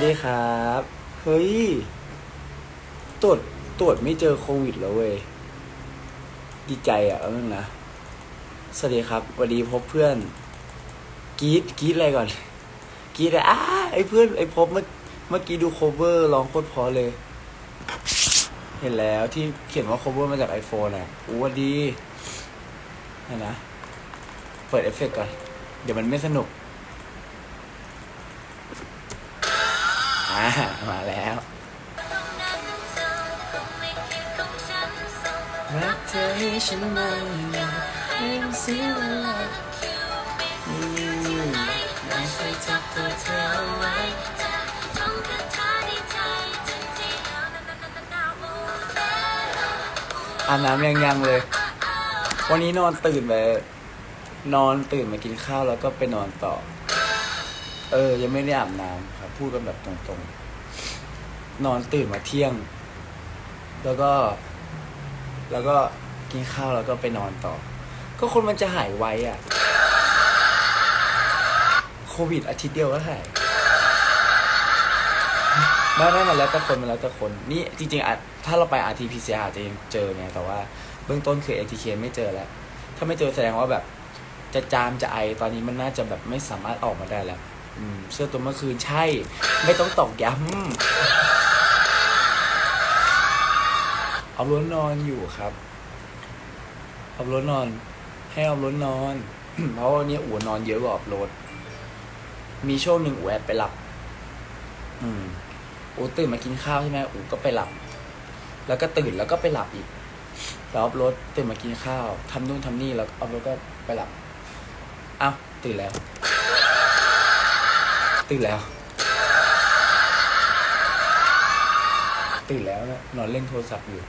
สวัสดีครับ เฮ้ย ตรวจตรวจไม่เจอโควิดแล้วเว้ย ดีใจอะเอาเรื่องนะ สวัสดีครับวันนี้พบเพื่อนกรีดกรีดอะไรก่อนกรีดอะไรอ้าไอ้เพื่อนไอ้พบเมื่อเมื่อกี้ดูโคเวอร์ร้องโคตรเพอเลย เห็นแล้วที่เขียนว่า cover มาจาก iPhone อะอู้วดีเห็นนะ เปิดเอฟเฟกต์ก่อน เดี๋ยวมันไม่สนุก อ่ามาแล้วรักเธอให้ฉันมาให้มันเสียเวลาอืมไม่เคยจับตัวเธอเอาไว้อาบน้ำยังยังเลย วันนี้นอนตื่นไปนอนตื่นมากินข้าวแล้วก็ไปนอนต่อ เออ ยังไม่ได้อาบน้ำครับ พูดกันแบบตรงๆ นอนตื่นมาเที่ยง แล้วก็ แล้วก็กินข้าวแล้วก็ไปนอนต่อ ก็คนมันจะหายไวอะ โควิดอาทิตย์เดียวก็หายไม่ไม่มันแล้วแต่คนมันแล้วแต่คน นี่จริงๆอะถ้าเราไป RT-PCR จะยังเจอไงแต่ว่าเบื้องต้นคือ ATK ไม่เจอแล้ว ถ้าไม่เจอแสดงว่าแบบ จะจามจะไอตอนนี้มันน่าจะแบบไม่สามารถออกมาได้แล้ว เสื้อตัวเมื่อคืนใช่ ไม่ต้องตอกย้ำเอาล้นนอนอยู่ครับเอาล้นนอน ให้เอาล้นนอน เพราะว่าวันนี้อู๋นอนเยอะกว่าอัพโหลดมีช่วงหนึ่งอู๋แอบไปหลับ อืมอูตื่นมากินข้าวใช่ไหมอูก็ไปหลับ แล้วก็ตื่นแล้วก็ไปหลับอีกแล้วออฟรถตื่นมากินข้าวทำนู่นทำนี่แล้วออฟรถก็ไปหลับอ้าวตื่นแล้ว ตื่นแล้ว ตื่นแล้วนะนอนเล่นโทรศัพท์อยู่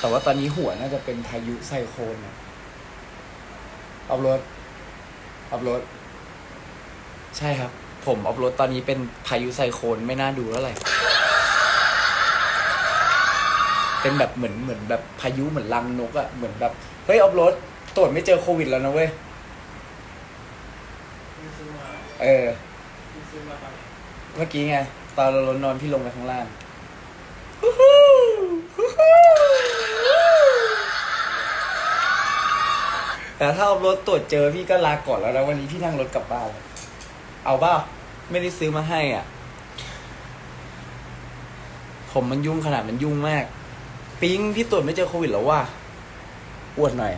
แต่ว่าตอนนี้หัวน่าจะเป็นพายุไซโคลนนะออฟรถออฟรถใช่ครับ ผมออฟรถตอนนี้เป็นพายุไซโคลนไม่น่าดูแล้วไหร่เป็นแบบเหมือนเหมือนแบบพายุเหมือนรังนกอะเหมือนแบบเฮ้ยออฟรถตรวจไม่เจอโควิดแล้วนะเว้ย เออ เมื่อกี้ไง ตอนเราลงนอนพี่ลงไปข้างล่างแต่ถ้าเอารถตรวจเจอพี่ก็ลาก่อนแล้วนะวันนี้พี่นั่งรถกลับบ้านเลยเอาบ้าไม่ได้ซื้อมาให้อะ ผมมันยุ่งขนาดมันยุ่งมาก ปิ๊งพี่ตรวจไม่เจอโควิดแล้วว่ะอวดหน่อย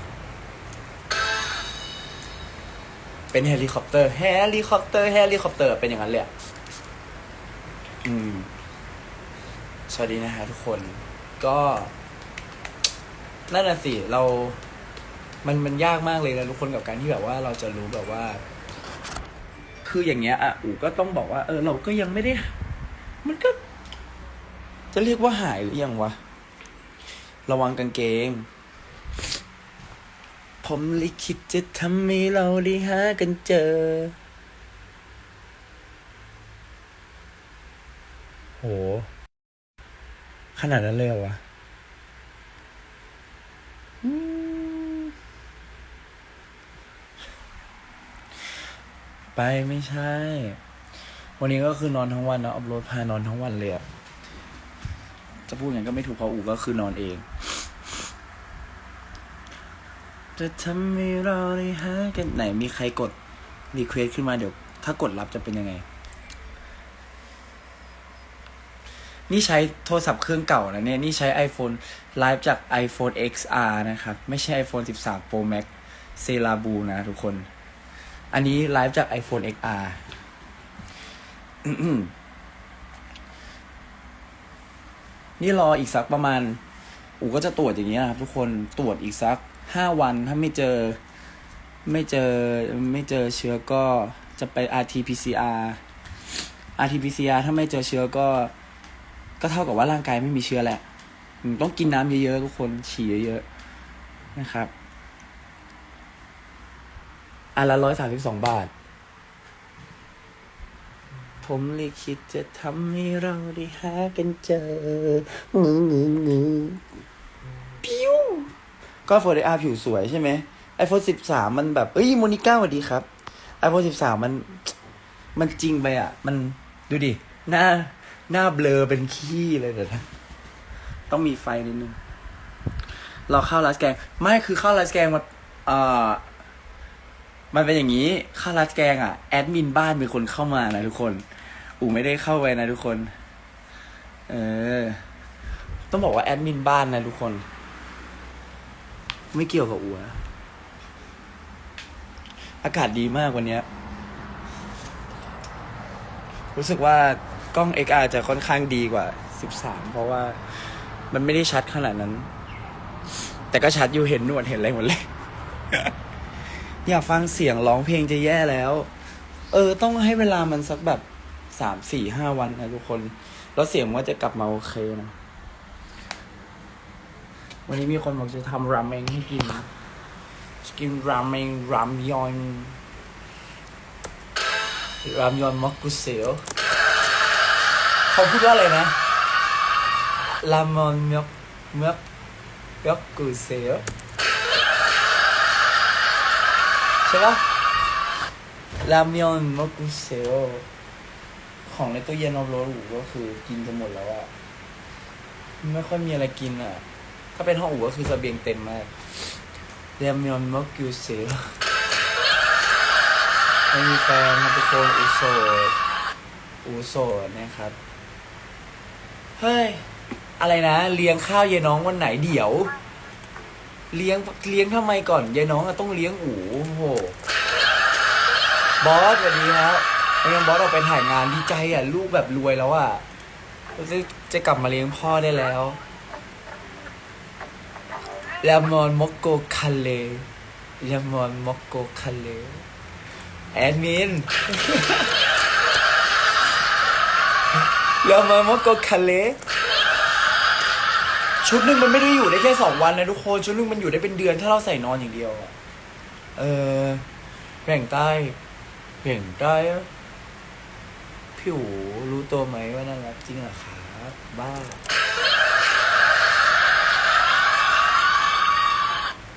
เป็นเฮลิคอปเตอร์เฮลิคอปเตอร์เฮลิคอปเตอร์เป็นอย่างนั้นเลยอะอืม สวัสดีนะฮะทุกคน ก็นั่นน่ะสิเรา มันมันยากมากเลยนะทุกคนกับการที่แบบว่าเราจะรู้แบบว่า คืออย่างเงี้ยอะอูก็ต้องบอกว่า เออ เราก็ยังไม่ได้ มันก็ จะเรียกว่าหายหรือยังวะ ระวังกางเกง ผมลิขิตจะทำให้เราได้หากันเจอ โห ขนาดนั้นเลยเหรอวะไปไม่ใช่ วันนี้ก็คือนอนทั้งวันนะอัพโหลดพานอนทั้งวันเลยอะจะพูดอย่างก็ไม่ถูกเพราะอูก็คือนอนเอง จะทำให้เราได้หากันไหนมีใครกดรีเควสขึ้นมาเดี๋ยว ถ้ากดรับจะเป็นยังไง นี่ใช้โทรศัพท์เครื่องเก่านะเนี่ย นี่ใช้ iPhone ไลฟ์จาก iPhone XR นะครับ ไม่ใช่ iPhone 13 Pro Max เซราบูนะทุกคน อันนี้ไลฟ์จาก iPhone XR นี่รออีกสักประมาณ อูก็จะตรวจอย่างเงี้ยนะครับทุกคนตรวจอีกสัก ห้าวันถ้าไม่เจอไม่เจอไม่เจอเชื้อก็จะไป RT-PCR RT-PCR ถ้าไม่เจอเชื้อก็ ก็เท่ากับว่าร่างกายไม่มีเชื้อแหละ ต้องกินน้ำเยอะๆทุกคนฉี่เยอะๆนะครับอันละร้อยสามสิบสองบาท ผมเลยคิดจะทำให้เราได้หากันเจอ งืงืงืพิว ก็โฟร์อาผิวสวยใช่ไหมไอโฟนสิบสามมันแบบเอ้ยโมนิก้าสวัสดีครับ iPhone 13 มัน มันจริงไปอะ มันดูดิ หน้า หน้าเบลอเป็นขี้เลยเดี๋ยวนะต้องมีไฟนิดนึง เราเข้าร้านแกง ไม่คือเข้าร้านแกงมาเอ่อมันเป็นอย่างนี้เข้าร้านแกงอะ แอดมินบ้านเป็นคนเข้ามานะทุกคน อูไม่ได้เข้าไปนะทุกคน เออ ต้องบอกว่าแอดมินบ้านนะทุกคน ไม่เกี่ยวกับอูนะอากาศดีมากวันเนี้ย รู้สึกว่ากล้อง XR จะค่อนข้างดีกว่า 13 เพราะว่ามันไม่ได้ชัดขนาดนั้น แต่ก็ชัดอยู่เห็นหนวดเห็นอะไรหมดเลย อยากฟังเสียงร้องเพลงจะแย่แล้ว เออ ต้องให้เวลามันสักแบบสามสี่ห้าวันนะทุกคน แล้วเสียงมันจะกลับมาโอเคนะ วันนี้มีคนบอกจะทำรามเมงให้กินจะกินรามเมงรามยอนรามยอนมักกุเซลเขาพูดว่าอะไรนะรามอนมักมักมักกุเซลใช่ปะรามยอนมักกุเซลของในตู้เย็นเอาโรลูก็คือกินกันหมดแล้วอะไม่ค่อยมีอะไรกินอะ ถ้าเป็นห้องอูก็คือเสบียงเต็มมากรามยอนมักกุเซลไม่มีแฟนครับทุกคนอูโสดอูโสดนะครับ เฮ้ย อะไรนะ เลี้ยงข้าวยายน้องวันไหนเดี๋ยว เลี้ยงเลี้ยงทำไมก่อนยายน้องอะต้องเลี้ยงอูโอ้โหบอสสวัสดีครับเป็นไงบอสออกไปถ่ายงานดีใจอะ ลูกแบบรวยแล้วอะจะจะกลับมาเลี้ยงพ่อได้แล้ว ลามอนมอกโกคาเลลามอนมอกโกคาเลแอดมินแล้วมามอกคาเลชุดหนึ่งมันไม่ได้อยู่ได้แค่สองวันนะทุกคน ชุดหนึ่งมันอยู่ได้เป็นเดือนถ้าเราใส่นอนอย่างเดียวอะเออแบ่งใต้แบ่งใต้พี่หูรู้ตัวไหมว่าน่ารักจริงเหรอครับบ้า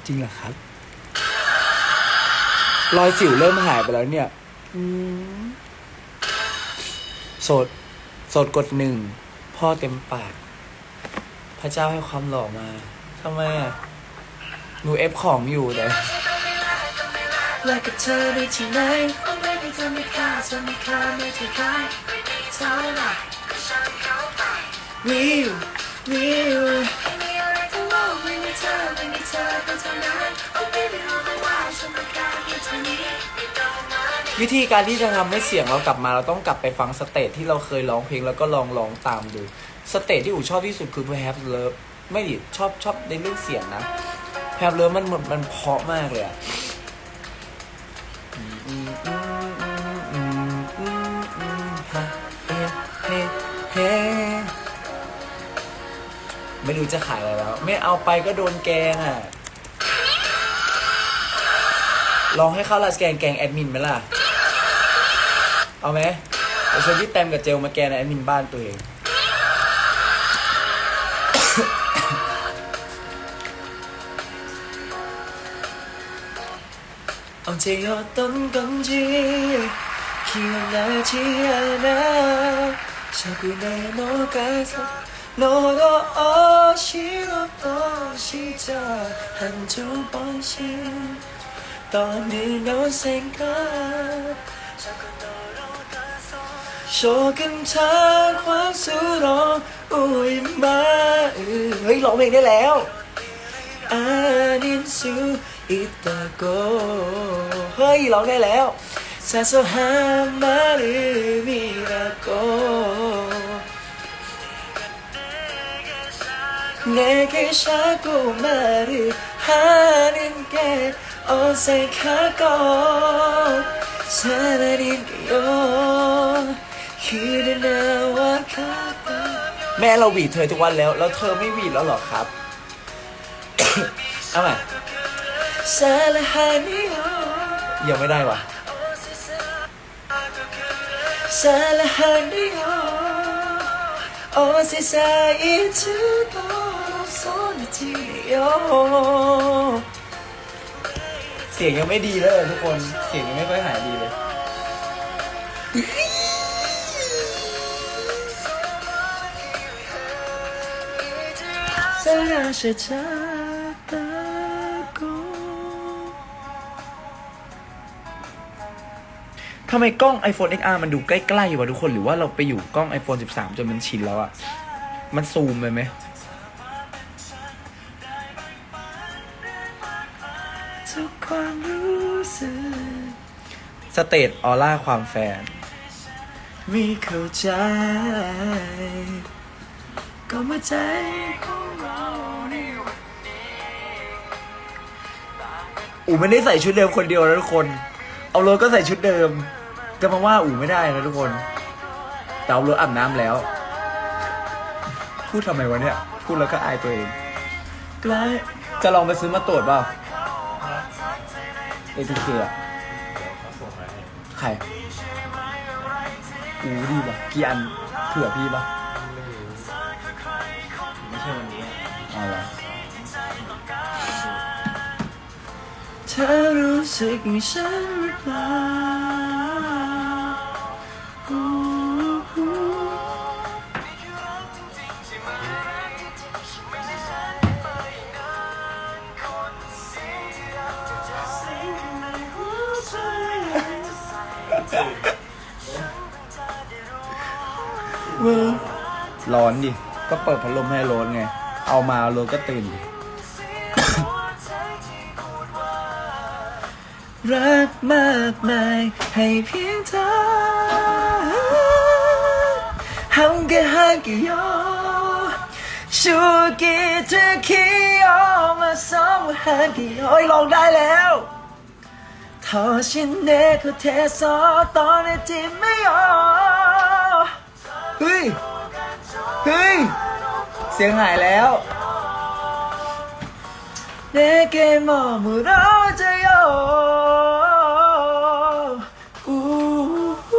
จริงเหรอครับรอยสิวเริ่มหายไปแล้วเนี่ยอืมโสด โสดกดหนึ่ง พ่อเต็มปาก พระเจ้าให้ความหล่อมาทำไมอะ หนูเอฟของอยู่แต่และกับเธอได้ที่ไหนคงไม่ได้เธอไม่ค่าเธอไม่ค่าไม่เคยคายเท่าไหร่ก็ฉันเข้าไปวิววิ วิธีการที่จะทำให้เสียงเรากลับมาเราต้องกลับไปฟังสเตจที่เราเคยร้องเพลงแล้วก็ลองร้องตามดูสเตจที่อูชอบที่สุดคือ Perhaps Love ไม่ดิชอบชอบในเรื่องเสียงนะ Perhaps Love มันมันมันเพาะมากเลยอะไม่รู้จะขายอะไรแล้ว ไม่เอาไปก็โดนแกงอะ ลองให้เข้าลาสแกนแกงแอดมินไหมล่ะ เอาไหมเดี๋ยวชวนพี่แตมกับเจลมาแกนแอดมินบ้านตัวเอง 언제였던 건지 기억나지 않아 자꾸 내 녹아서 너도 어지럽던 시절 한두 번씩 떠올리는 생각 자꾸 너로 가서 조금 당황스러운 우리 마음 เฮ้ยร้องเพลงได้แล้ว 아닐 수 있다고 เฮ้ยร้องได้แล้ว 사소한 말음이라고 내게 자꾸 말을 하는 게 어색하고 사나린게요 그래 나와 가까 แม่เราหวีดเธอทุกวันแล้ว แล้วเธอไม่หวีดแล้วเหรอครับ เอาใหม่ซาลาฮานิโอยังไม่ได้ว่ะซาลาฮานิโอโอซิซาอิจู สียงยังไม่ดีเลยทุกคน เสียงยังไม่ค่อยหายดีเลยทำไมกล้อง iPhone XR มันดูใกล้ๆวะทุกคน หรือว่าเราไปอยู่กล้อง iPhone 13 จนมันชินแล้วอะมันซูมไปไหม ทุกความรู้สึกสเตตออร่าความแฟนมีเข้าใจ ก็มาใจของเราอูไม่ได้ใส่ชุดเดิมคนเดียวนะทุกคน เอารถก็ใส่ชุดเดิม จะมาว่าอูไม่ได้นะทุกคน แต่เอารถอาบน้ำแล้ว พูดทำไมวะเนี่ย พูดแล้วก็อายตัวเองใกล้จะลองไปซื้อมาตรวจเปล่า เอทีเคอะใครอูดีป่ะกี่อันเผื่อพี่ป่ะไม่ใช่วันนี้เอาละเธอรู้สึกมีฉันหรือเปล่า ว้ยร้อนดิ ก็เปิดพัดลมให้ร้อนไง เอามาร้อนก็ตื่น รักมากมายให้เพียงเธอห้องก็ห้างก็ยอชูกีเธอคียอมาสองห้างก็ยอ้ยลองได้แล้วทอชินเนคุเทซอตอนนี้ที่ไม่ยอม เฮ้ย เฮ้ย เสียงหายแล้ว 내게 머무러져요 우후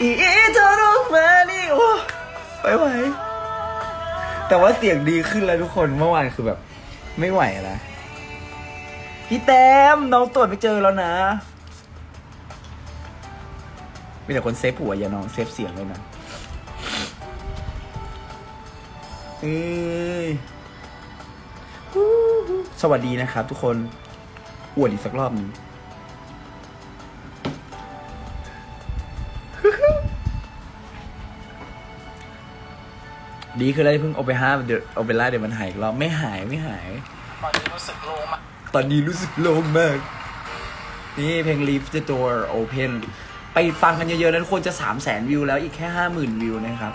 이토록 많이 오ไปไหวแต่ว่าเสียงดีขึ้นแล้วทุกคนเมื่อวานคือแบบ ไม่ไหวแล้วพี่แต้มน้องตรวจไม่เจอแล้วนะ มีแต่คนเซฟหัวอย่าน้องเซฟเสียงเลยนะเอ้ยสวัสดีนะครับทุกคนอวดอีกสักรอบหนึงดีคืออะไรเพิ่งเอาไปห้าเดี๋ยวเอาไปล่าเดี๋ยวมันหายอีกรอบไม่หายไม่หาย ตอนนี้รู้สึกโล่งมากตอนนี้รู้สึกโล่งมาก นี่เพลง Leave the Door Open ไปฟังกันเยอะๆนั้นควรจะสามแสนวิวแล้วอีกแค่ห้าหมื่นวิวนะครับ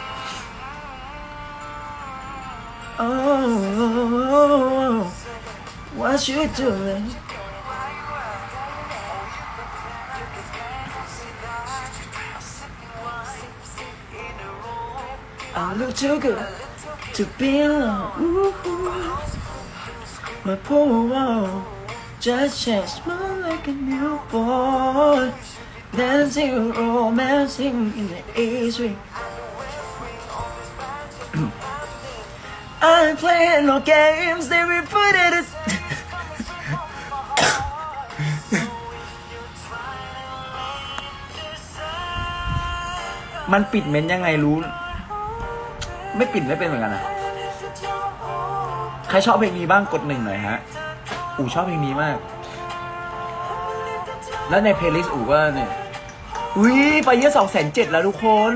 โจ change small like a newborn Dancing, romancing in the east wing. I'm playing no games, they refuted it. มันปิดเม้นยังไงรู้ ไม่ปิดไม่เป็นเหมือนกันนะใครชอบเพลงนี้บ้างกดหนึ่งหน่อยฮะ อู๋ชอบเพลงนี้มาก แล้วในเพลย์ลิสต์อู๋ก็เนี่ย อุ้ยไปเยอะสองแสนเจ็ดแล้วทุกคน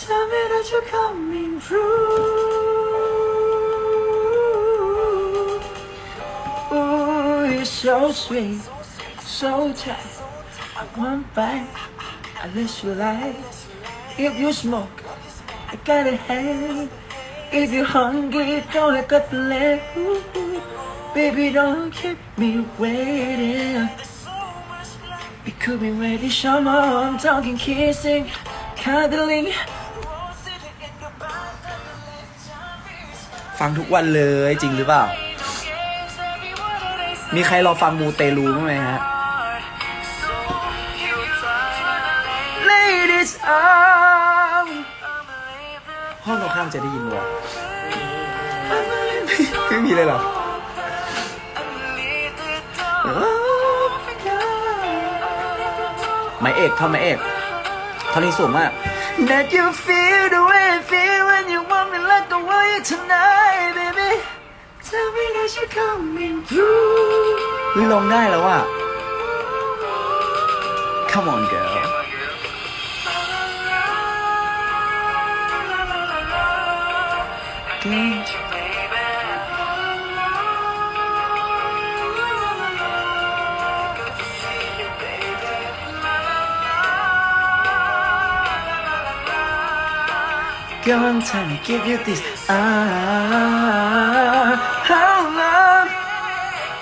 Tell me that you're coming through. Ooh, you're so sweet, so tight. I want bite, unless you like. If you smoke, I gotta hand. If you're hungry, don't I got the leg. Ooh, baby, don't keep me waiting. You could be ready, show more. I'm talking kissing, cuddling. ฟังทุกวันเลยจริงหรือเปล่า มีใครรอฟังมูเตลูบ้างไหมฮะ Ladies arm ห้องตรงข้ามจะได้ยินวะไม่มีเลยเหรอ ไม้เอกท่อนไม้เอกท่อนนี้สูงมาก That you feel the way I feel when you want me like the way you tonight baby Tell me that you're coming through ลงได้แล้วอะ Come on girl เก่ง Girl, I'm trying to give you this ah How long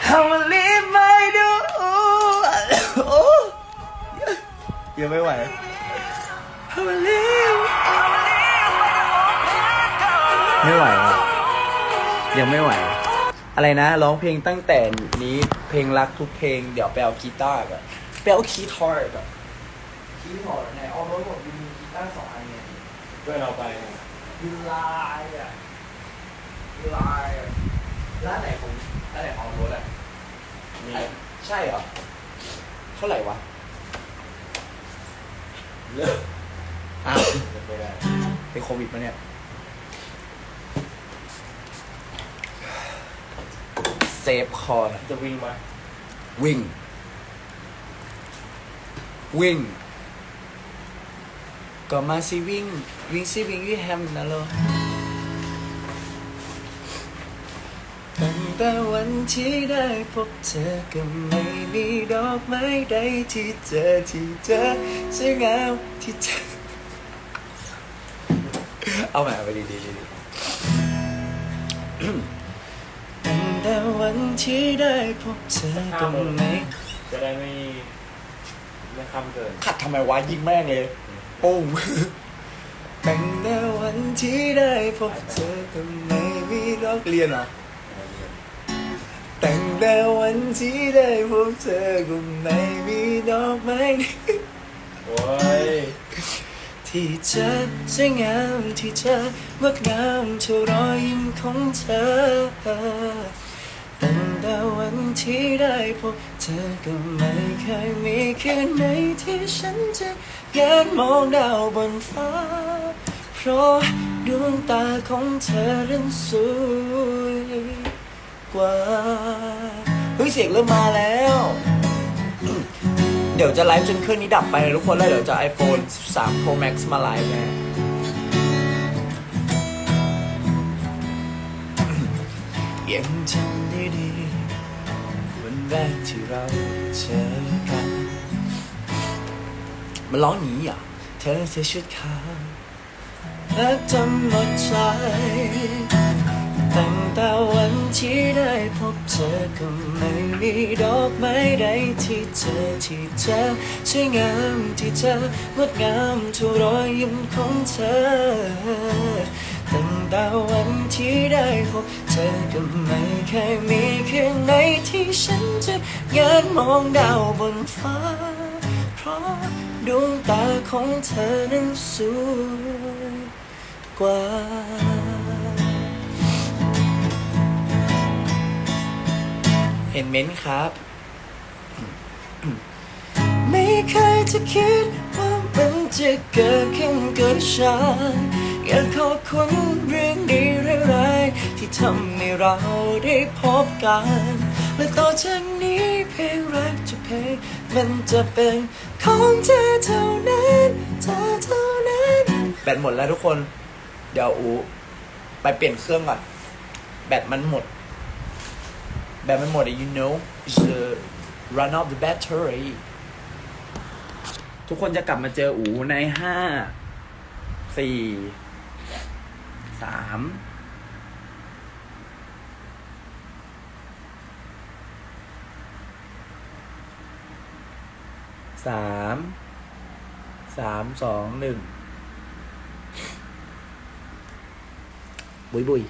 How I live my do โอ้ยังไม่ไหว How I live ไม่ไหวอะยังไม่ไหว อะไรนะร้องเพลงตั้งแต่นี้เพลงรักทุกเพลง เดี๋ยวไปเอากีตาร์ก่อนไปเอาคีย์ทอร์ก่อนคีย์ทอร์ไหนเอารถผมมีกีตาร์สองอันเนี่ยเพื่อนเราไปยูไลอะยูไลอะร้านไหนของร้านไหนของรถอะมีใช่เหรอเท่าไหร่วะเลิกอ้าวจะไปได้เป็นโควิดมาเนี่ยเซฟคอร์จะวิ่งไหมวิ่ง วิ่ง ก็มาสิวิ่งวิ่งสิวิ่งวิ่งแฮมนะโลตั้งแต่วันที่ได้พบเธอก็ไม่มีดอกไม้ใดที่เจอที่เจอสวยงามที่เจอเอาใหม่เอาไปดีดีดีตั้งแต่วันที่ได้พบเธอก็ไม่จะได้ไม่ไม่คำเกินขัดทำไมวะยิงแม่งเลย โป้งตั้งแต่วันที่ได้พบเธอก็ไม่มีดอกเรียนเหรอตั้งแต่วันที่ได้พบเธอก็ไม่มีดอกไม้โอ้ยที่เธอสวยงามที่เธองดงามเท่ารอยยิ้มของเธอตั้งแต่วันที่ได้พบเธอก็ไม่เคยมีคืนไหนที่ฉันจะ ยันมองดาวบนฟ้า เพราะดวงตาของเธอนั้นสวยกว่า เฮ้ยเสียงเริ่มมาแล้ว เดี๋ยวจะไลฟ์จนเครื่องนี้ดับไปนะทุกคนแล้วเดี๋ยวจะ iPhone 13 Pro Max มาไลฟ์นะยังจำได้ดี วันแรกที่เราเจอกัน มันร้องหนีอะเธอใส่ชุดขาวและจำหมดใจตั้งแต่วันที่ได้พบเธอก็ไม่มีดอกไม้ใดที่เจอที่เธอสวยงามที่เธองดงามทุกรอยยิ้มของเธอตั้งแต่วันที่ได้พบเธอก็ไม่เคยมีคืนไหนที่ฉันจะยันมองดาวบนฟ้า ดวงตาของเธอนั้นสวยกว่า เห็นเม้นครับ ไม่เคยจะคิดว่ามันจะเกิดขึ้นกับฉันอยากขอบคุณเรื่องดีร้ายที่ทำให้เราได้พบกัน และต่อจากนี้เพลงรักจะเพลง มันจะเป็นของเธอเท่านั้นเธอเท่านั้นแบตหมดแล้วทุกคน เดี๋ยวอูไปเปลี่ยนเครื่องก่อน แบตมันหมด แบตมันหมดอะ you know is the run out the battery ทุกคนจะกลับมาเจออูในห้าสี่สาม สามสามสองหนึ่งบุยบุย